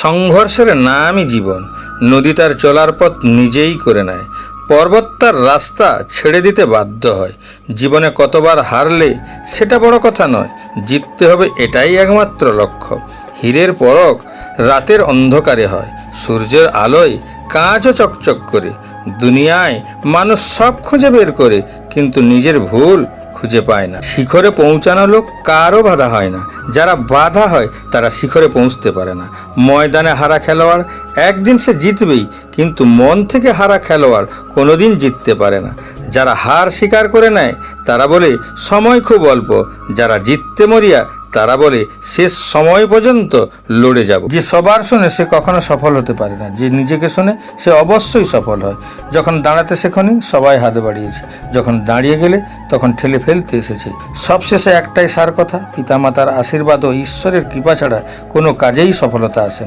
সংঘর্ষের নামই জীবন। নদী তার চলার পথ নিজেই করে নেয়। পর্বত তার রাস্তা ছেড়ে দিতে বাধ্য হয়। জীবনে কতবার হারলে সেটা বড় কথা নয়। জিততে হবে এটাই একমাত্র লক্ষ্য। হীরের পরক রাতের অন্ধকারে হয়। সূর্যের আলোয় কাঁচও চকচক করে। দুনিয়ায় মানুষ সব খুঁজে বের করে, কিন্তু নিজের ভুল খুঁজে পায় না। শিখরে পৌঁছানো লোক কারও বাধা হয় না। যারা বাধা হয়, তারা শিখরে পৌঁছতে পারে না। ময়দানে হারা খেলোয়াড় একদিন সে জিতবেই, কিন্তু মন থেকে হারা খেলোয়াড় কোনোদিন জিততে পারে না। যারা হার স্বীকার করে নেয়, তারা বলে, সময় খুব অল্প। যারা জিততে মরিয়া তারা বলে শেষ সময় পর্যন্ত লড়ে যাব। যে সবার শুনে সে কখনো সফল হতে পারে না। যে নিজেকে শুনে সে অবশ্যই সফল হয়। যখন দাঁড়াতে শেখনি, সবাই হাত বাড়িয়েছে। যখন দাঁড়িয়ে গেলে, তখন ঠেলে ফেলতে এসেছে। সবশেষে একটাই সার কথা, পিতামাতার আশীর্বাদ ও ঈশ্বরের কৃপা ছাড়া কোনো কাজেই সফলতা আসে